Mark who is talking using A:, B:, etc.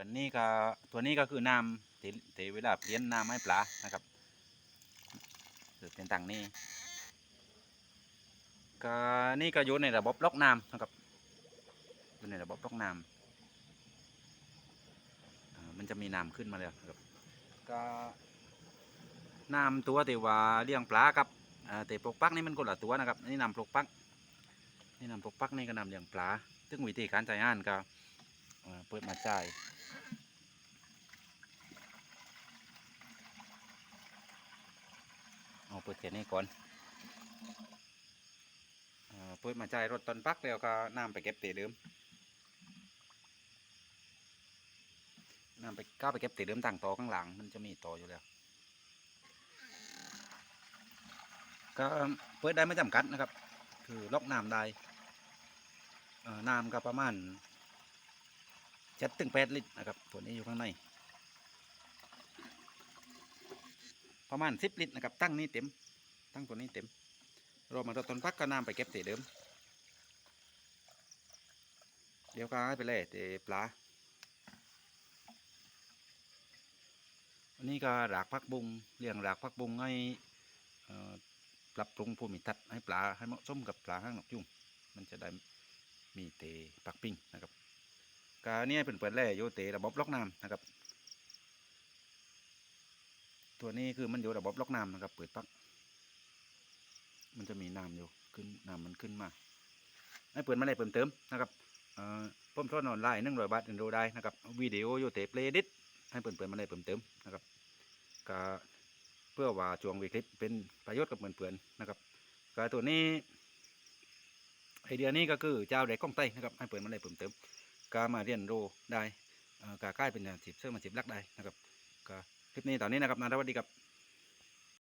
A: วนนี้ก็ตัวนี้ก็คือน้ำที่ที่เวลาเปลี่ยนน้ำให้ปลานะครับคือเป็นต่างนี้ก็นี่ก็อยู่ในระบบล็อกน้ำนะครับอยู่ในระบบล็อกน้ำมันจะมีน้ำขึ้นมาแล้วนะครับก็น้ำตัวที่ว่าเลี้ยงปลากับแต่ปลกปักนี่มันคนละตัวนะครับนี่น้ำปลกปักนี่น้ำปลกปักนี่ก็น้ำเลี้ยงปลาซึ่งวิธีการใช้งานก็ เปิดมาจ่ายเอาเปิดแค่นี้ก่อนเอ่อเปิดมาจ่ายรถตอนปักแล้วก็น้ำไปเก็บเตะเดิมน้ำไปก้าวไปเก็บเตะเดิมต่างต่อข้างหลัง มันจะมีต่ออยู่แล้วก็เปิดได้ไม่จำกัดนะครับ คือล็อกน้ำได้อ่อน้ำก็ประมาณ เจ็ดถึงแปดลิตรนะครับตัวนี้อยู่ข้างใน ประมาณสิบลิตรนะครับ ตั้งนี้เต็ม ตั้งตัวนี้เต็มรอมาตัวต้นพักก็น้ำไปเก็บเตะเดิม เดี๋ยวก็ให้ไปเลยเตะปลาอันนี้ก็รากพักบุงเลี้ยงรากพักบุงให้ปรับปรุงภูมิทัศน์ให้ปลาให้เหมาะสมกับปลาห้างนกยุงมันจะได้มีเตะปักปิ้งนะครับ กาเนี่ยเป็นเปิดแร่โยเตระบบล็อกน้ำนะครับ ตัวนี้คือมันอยู่ระบบล็อกน้ำนะครับ เปิดปักมันจะมีน้ำอยู่ขึ้นน้ำมันขึ้นมาให้เปิดมาเลยเพิ่มเติมนะครับเอ่อผมทอดออนไลน์หนึ่งร้อยบาทถึงดูได้นะครับวิดีโอโยเตเพลย์ดิสให้เปิดเปิดมาเลยเพิ่มเติมนะครับก็เพื่อว่าช่วงวิกฤตเป็นประโยชน์กับเพื่อนๆนะครับก็ตัวนี้ไอเดียนี้ก็คือเจ้าเด็กกล้องไต้นะครับให้เปิดมาเลยเพิ่มเติม ก็มาเรียนรู้ได้การใกล้เป็นอาชีพเสริมอาชีพหลักได้นะครับก็คลิปนี้ตอนนี้นะครับนาสวัสดีครับ